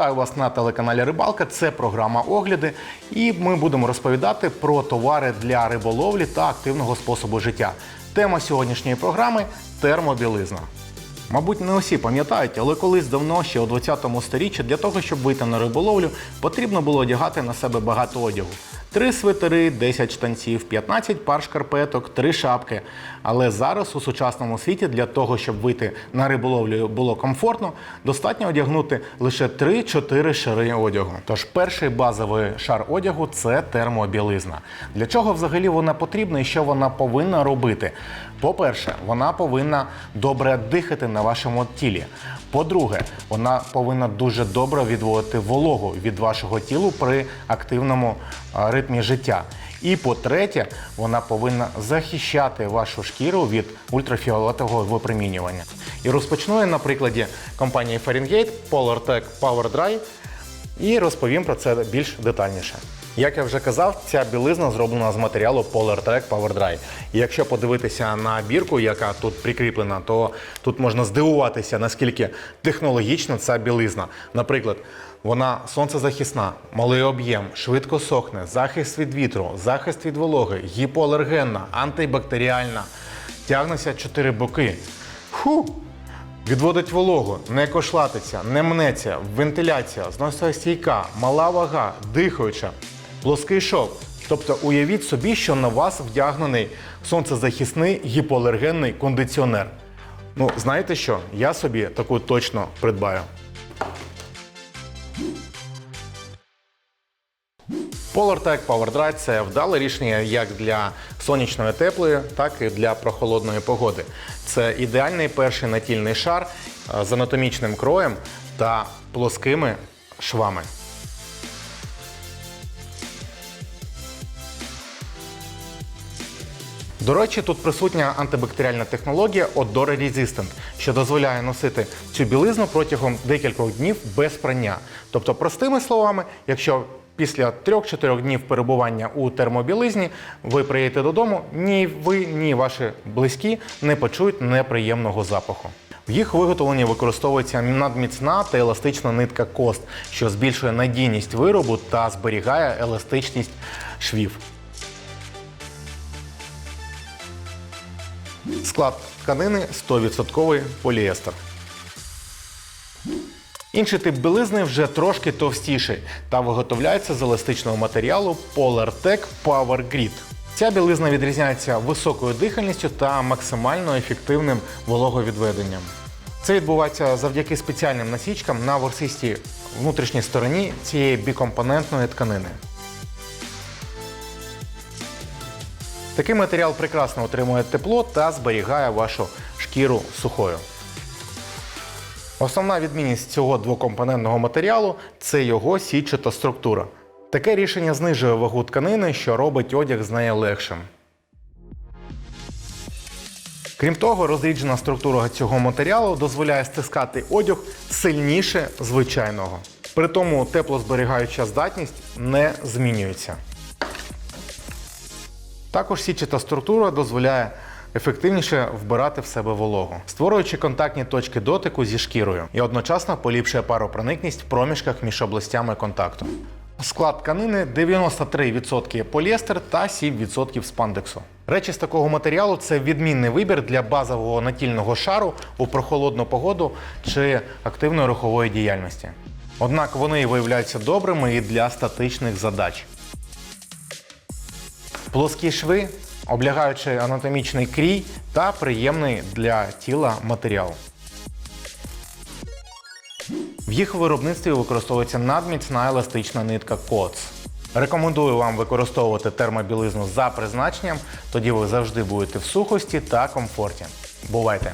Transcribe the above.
Вітаю вас на телеканалі Рибалка. Це програма Огляди, і ми будемо розповідати про товари для риболовлі та активного способу життя. Тема сьогоднішньої програми термобілизна. Мабуть, не усі пам'ятають, але колись давно, ще у 20 сторіччі, для того, щоб вийти на риболовлю, потрібно було одягати на себе багато одягу. Три свитери, 10 штанців, 15 пар шкарпеток, три шапки. Але зараз у сучасному світі для того, щоб вийти на риболовлю було комфортно, достатньо одягнути лише 3-4 шари одягу. Тож перший базовий шар одягу це термобілизна. Для чого взагалі вона потрібна і що вона повинна робити? По-перше, вона повинна добре дихати на вашому тілі. По-друге, вона повинна дуже добре відводити вологу від вашого тіла при активному ритмі життя. І по-третє, вона повинна захищати вашу шкіру від ультрафіолетового випромінювання. І розпочну я на прикладі компанії Fahrenheit PolarTech Power Dry і розповім про це більш детальніше. Як я вже казав, ця білизна зроблена з матеріалу PolarTech Power Dry. І якщо подивитися на бірку, яка тут прикріплена, то тут можна здивуватися, наскільки технологічна ця білизна. Наприклад, вона сонцезахисна, малий об'єм, швидко сохне, захист від вітру, захист від вологи, гіпоалергенна, антибактеріальна, тягнеться чотири боки. Фу! Відводить вологу, не кошлатиться, не мнеться, вентиляція, зносостійка, мала вага, дихаюча, плоский шов. Тобто уявіть собі, що на вас вдягнений сонцезахисний гіпоалергенний кондиціонер. Ну, знаєте що? Я собі таку точно придбаю. PolarTech Power Dry – це вдале рішення як для сонячної теплої, так і для прохолодної погоди. Це ідеальний перший натільний шар з анатомічним кроєм та плоскими швами. До речі, тут присутня антибактеріальна технологія Odore Resistant, що дозволяє носити цю білизну протягом декількох днів без прання. Тобто, простими словами, якщо після 3-4 днів перебування у термобілизні ви приїдете додому, ні ви, ні ваші близькі не почують неприємного запаху. В їх виготовленні використовується надміцна та еластична нитка кост, що збільшує надійність виробу та зберігає еластичність швів. Склад тканини 100% поліестер. Інший тип білизни вже трошки товстіший та виготовляється з еластичного матеріалу PolarTech Power Grid. Ця білизна відрізняється високою дихальністю та максимально ефективним вологовідведенням. Це відбувається завдяки спеціальним насічкам на ворсистій внутрішній стороні цієї бікомпонентної тканини. Такий матеріал прекрасно отримує тепло та зберігає вашу шкіру сухою. Основна відмінність цього двокомпонентного матеріалу це його сітчата структура. Таке рішення знижує вагу тканини, що робить одяг з нею легшим. Крім того, розріджена структура цього матеріалу дозволяє стискати одяг сильніше звичайного. При тому теплозберігаюча здатність не змінюється. Також сітчата структура дозволяє ефективніше вбирати в себе вологу, створюючи контактні точки дотику зі шкірою і одночасно поліпшує паропроникність в проміжках між областями контакту. Склад тканини 93% поліестер та 7% спандексу. Речі з такого матеріалу це відмінний вибір для базового натільного шару у прохолодну погоду чи активної рухової діяльності. Однак вони виявляються добрими і для статичних задач. Плоскі шви, облягаючи анатомічний крій та приємний для тіла матеріал. В їх виробництві використовується надміцна еластична нитка КОЦ. Рекомендую вам використовувати термобілизну за призначенням, тоді ви завжди будете в сухості та комфорті. Бувайте!